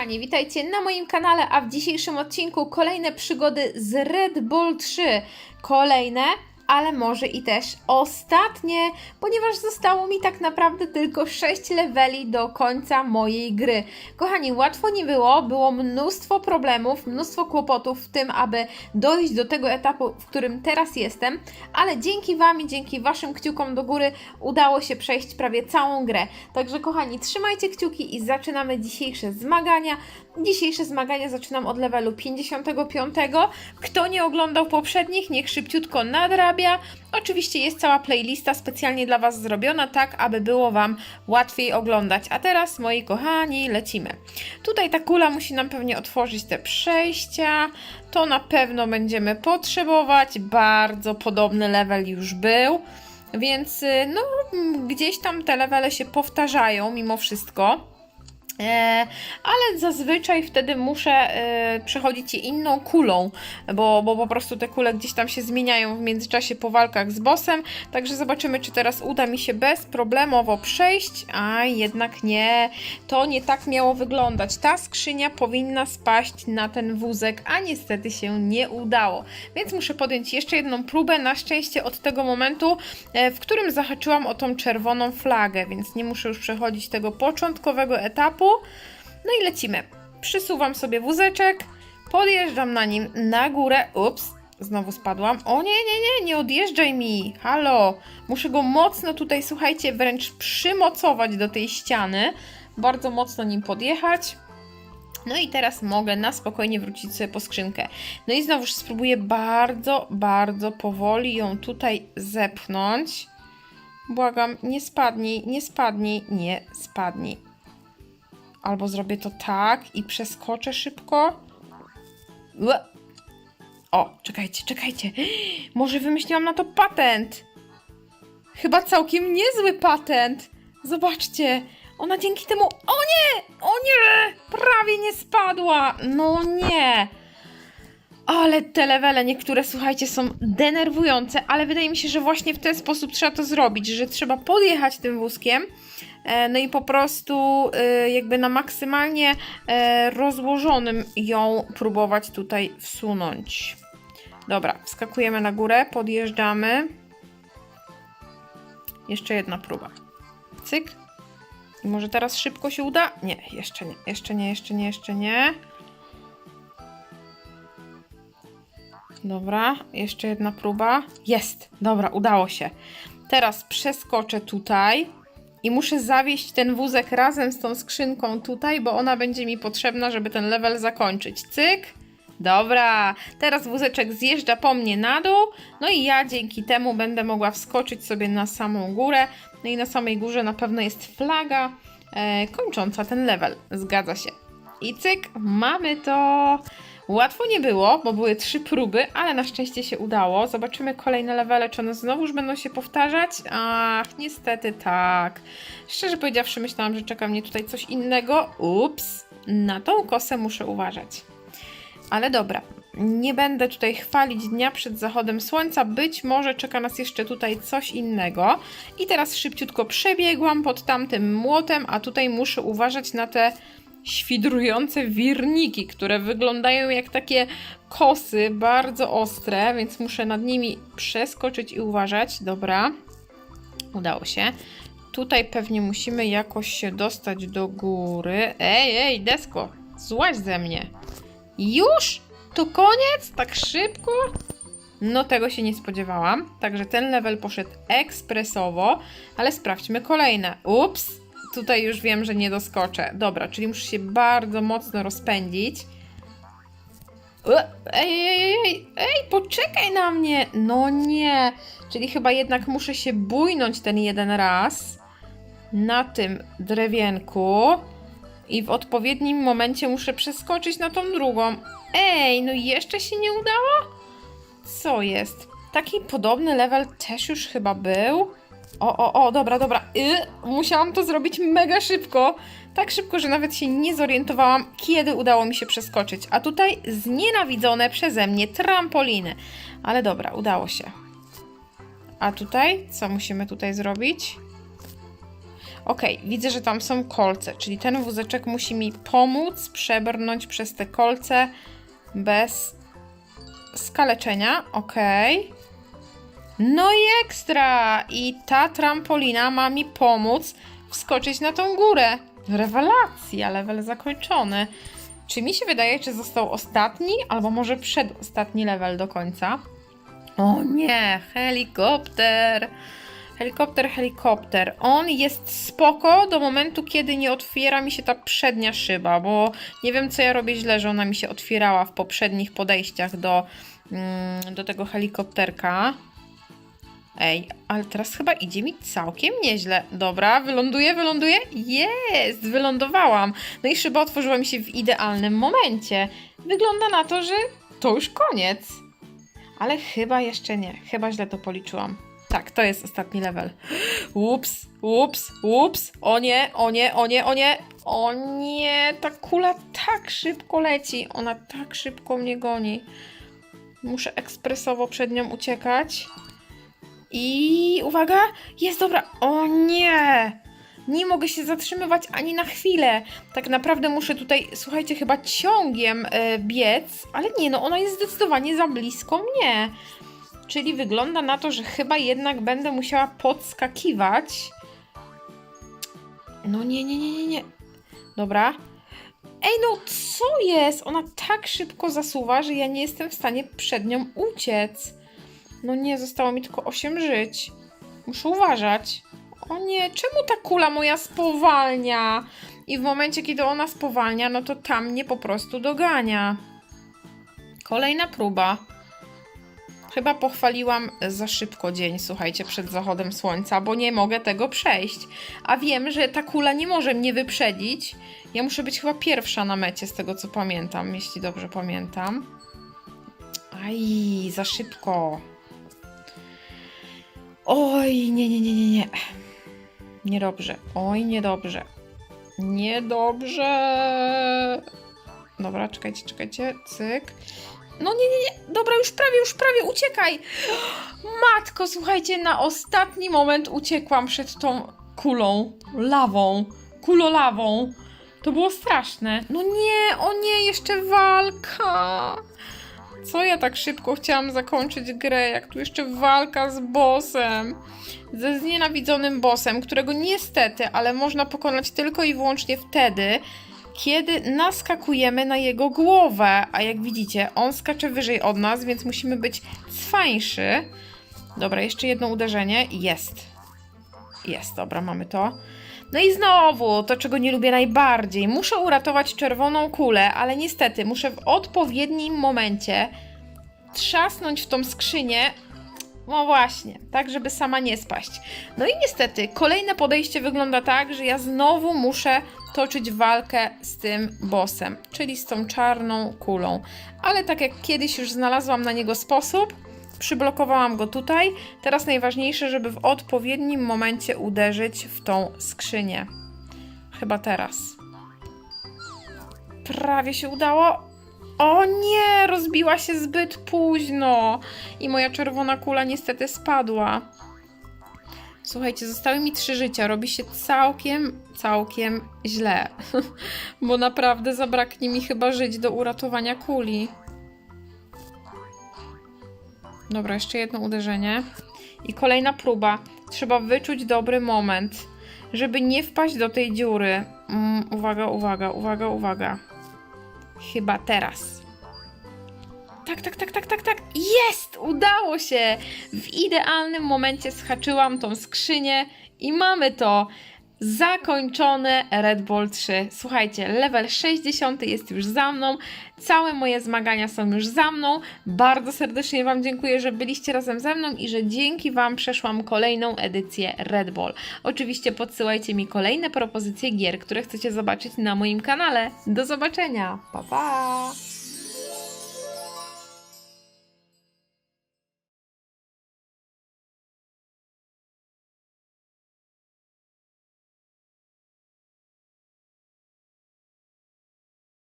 kochani, witajcie na moim kanale, a w dzisiejszym odcinku kolejne przygody z Red Bull 3. Kolejne, ale może i też ostatnie, ponieważ zostało mi tak naprawdę tylko 6 leveli do końca mojej gry. Kochani, łatwo nie było, było mnóstwo problemów, mnóstwo kłopotów w tym, aby dojść do tego etapu, w którym teraz jestem, ale dzięki Wam i dzięki Waszym kciukom do góry udało się przejść prawie całą grę. Także kochani, trzymajcie kciuki i zaczynamy dzisiejsze zmagania. Dzisiejsze zmagania zaczynam od levelu 55. Kto nie oglądał poprzednich, niech szybciutko Oczywiście jest cała playlista specjalnie dla Was zrobiona, tak aby było Wam łatwiej oglądać. A teraz, moi kochani, lecimy. Tutaj ta kula musi nam pewnie otworzyć te przejścia. To na pewno będziemy potrzebować. Bardzo podobny level już był. Więc y, no, gdzieś tam te levele się powtarzają mimo wszystko. E, ale zazwyczaj wtedy muszę e, przechodzić je inną kulą, bo, bo po prostu te kule gdzieś tam się zmieniają w międzyczasie po walkach z bossem. Także zobaczymy, czy teraz uda mi się bezproblemowo przejść. A jednak nie, to nie tak miało wyglądać. Ta skrzynia powinna spaść na ten wózek, a niestety się nie udało. Więc muszę podjąć jeszcze jedną próbę. Na szczęście od tego momentu, e, w którym zahaczyłam o tą czerwoną flagę, więc nie muszę już przechodzić tego początkowego etapu. No i lecimy. Przysuwam sobie wózeczek, podjeżdżam na nim na górę. Ups, znowu spadłam. O nie, nie, nie, nie odjeżdżaj mi. Halo, muszę go mocno tutaj, słuchajcie, wręcz przymocować do tej ściany. Bardzo mocno nim podjechać. No i teraz mogę na spokojnie wrócić sobie po skrzynkę. No i znowuż spróbuję bardzo, bardzo powoli ją tutaj zepchnąć. Błagam, nie spadnij, nie spadnij, nie spadnij. Albo zrobię to tak i przeskoczę szybko. O, czekajcie, czekajcie. Może wymyśliłam na to patent. Chyba całkiem niezły patent. Zobaczcie. Ona dzięki temu. O nie! O nie! Prawie nie spadła. No nie. Ale te levele niektóre, słuchajcie, są denerwujące, ale wydaje mi się, że właśnie w ten sposób trzeba to zrobić, że trzeba podjechać tym wózkiem, e, no i po prostu e, jakby na maksymalnie e, rozłożonym ją próbować tutaj wsunąć. Dobra, wskakujemy na górę, podjeżdżamy. Jeszcze jedna próba. Cyk. I może teraz szybko się uda? Nie, jeszcze nie, jeszcze nie, jeszcze nie, jeszcze nie. Dobra, jeszcze jedna próba. Jest, dobra, udało się. Teraz przeskoczę tutaj i muszę zawieść ten wózek razem z tą skrzynką tutaj, bo ona będzie mi potrzebna, żeby ten level zakończyć. Cyk. Dobra, teraz wózeczek zjeżdża po mnie na dół, no i ja dzięki temu będę mogła wskoczyć sobie na samą górę. No i na samej górze na pewno jest flaga e, kończąca ten level. Zgadza się. I cyk, mamy to. Łatwo nie było, bo były trzy próby, ale na szczęście się udało. Zobaczymy kolejne levele, czy one znowuż będą się powtarzać. Ach, niestety tak. Szczerze powiedziawszy, myślałam, że czeka mnie tutaj coś innego. Ups, na tą kosę muszę uważać. Ale dobra, nie będę tutaj chwalić dnia przed zachodem słońca. Być może czeka nas jeszcze tutaj coś innego. I teraz szybciutko przebiegłam pod tamtym młotem, a tutaj muszę uważać na te świdrujące wirniki, które wyglądają jak takie kosy, bardzo ostre, więc muszę nad nimi przeskoczyć i uważać. Dobra, udało się. Tutaj pewnie musimy jakoś się dostać do góry. Ej, ej, desko, złaź ze mnie. Już? To koniec? Tak szybko? No tego się nie spodziewałam. Także ten level poszedł ekspresowo, ale sprawdźmy kolejne. Ups, tutaj już wiem, że nie doskoczę. Dobra, czyli muszę się bardzo mocno rozpędzić. Ej, ej, ej, ej, ej, poczekaj na mnie! No nie, czyli chyba jednak muszę się bójnąć ten jeden raz na tym drewienku i w odpowiednim momencie muszę przeskoczyć na tą drugą. Ej, no jeszcze się nie udało? Co jest? Taki podobny level też już chyba był. O, o, o, dobra, dobra. Y, musiałam to zrobić mega szybko. Tak szybko, że nawet się nie zorientowałam, kiedy udało mi się przeskoczyć. A tutaj znienawidzone przeze mnie trampoliny. Ale dobra, udało się. A tutaj? Co musimy tutaj zrobić? Okej, widzę, że tam są kolce, czyli ten wózeczek musi mi pomóc przebrnąć przez te kolce bez skaleczenia. Okej. No i ekstra! I ta trampolina ma mi pomóc wskoczyć na tą górę. Rewelacja, level zakończony. Czy mi się wydaje, czy został ostatni, albo może przedostatni level do końca? O nie, helikopter! Helikopter, helikopter. On jest spoko do momentu, kiedy nie otwiera mi się ta przednia szyba, bo nie wiem, co ja robię źle, że ona mi się otwierała w poprzednich podejściach do, mm, do tego helikopterka. Ej, ale teraz chyba idzie mi całkiem nieźle. Dobra, wyląduję, wyląduję. Jest, wylądowałam. No i szyba otworzyła mi się w idealnym momencie. Wygląda na to, że to już koniec. Ale chyba jeszcze nie. Chyba źle to policzyłam. Tak, to jest ostatni level. Ups, ups, ups. O nie, o nie, o nie, o nie. O nie, ta kula tak szybko leci. Ona tak szybko mnie goni. Muszę ekspresowo przed nią uciekać. I uwaga, jest dobra. O nie! Nie mogę się zatrzymywać ani na chwilę. Tak naprawdę muszę tutaj, słuchajcie, chyba ciągiem e, biec, ale nie, no ona jest zdecydowanie za blisko mnie. Czyli wygląda na to, że chyba jednak będę musiała podskakiwać. No nie, nie, nie, nie, nie. Dobra. Ej, no co jest? Ona tak szybko zasuwa, że ja nie jestem w stanie przed nią uciec. No nie, zostało mi tylko 8 żyć. Muszę uważać. O nie, czemu ta kula moja spowalnia? I w momencie, kiedy ona spowalnia, no to tam mnie po prostu dogania. Kolejna próba. Chyba pochwaliłam za szybko dzień, słuchajcie, przed zachodem słońca, bo nie mogę tego przejść. A wiem, że ta kula nie może mnie wyprzedzić. Ja muszę być chyba pierwsza na mecie, z tego co pamiętam, jeśli dobrze pamiętam. Aj, za szybko. Oj, nie, nie, nie, nie, nie. Niedobrze. Oj, niedobrze. Niedobrze. Dobra, czekajcie, czekajcie. Cyk. No nie, nie, nie. Dobra, już prawie, już prawie, uciekaj. Matko, słuchajcie, na ostatni moment uciekłam przed tą kulą, lawą, kulolawą. To było straszne. No nie, o nie, jeszcze walka. Co ja tak szybko chciałam zakończyć grę, jak tu jeszcze walka z bossem. Ze znienawidzonym bossem, którego niestety, ale można pokonać tylko i wyłącznie wtedy, kiedy naskakujemy na jego głowę. A jak widzicie, on skacze wyżej od nas, więc musimy być cwańszy. Dobra, jeszcze jedno uderzenie. Jest. Jest, dobra, mamy to. No i znowu, to czego nie lubię najbardziej. Muszę uratować czerwoną kulę, ale niestety muszę w odpowiednim momencie trzasnąć w tą skrzynię. No właśnie, tak żeby sama nie spaść. No i niestety, kolejne podejście wygląda tak, że ja znowu muszę toczyć walkę z tym bossem, czyli z tą czarną kulą. Ale tak jak kiedyś już znalazłam na niego sposób, przyblokowałam go tutaj. Teraz najważniejsze, żeby w odpowiednim momencie uderzyć w tą skrzynię. Chyba teraz. Prawie się udało. O nie, rozbiła się zbyt późno i moja czerwona kula niestety spadła. Słuchajcie, zostały mi trzy życia. Robi się całkiem, całkiem źle. Bo naprawdę zabraknie mi chyba żyć do uratowania kuli. Dobra, jeszcze jedno uderzenie. I kolejna próba. Trzeba wyczuć dobry moment, żeby nie wpaść do tej dziury. Mm, uwaga, uwaga, uwaga, uwaga. Chyba teraz. Tak, tak, tak, tak, tak, tak. Jest! Udało się! W idealnym momencie schaczyłam tą skrzynię i mamy to. Zakończone Red Bull 3. Słuchajcie, level 60 jest już za mną. Całe moje zmagania są już za mną. Bardzo serdecznie Wam dziękuję, że byliście razem ze mną i że dzięki Wam przeszłam kolejną edycję Red Bull. Oczywiście podsyłajcie mi kolejne propozycje gier, które chcecie zobaczyć na moim kanale. Do zobaczenia. Pa pa!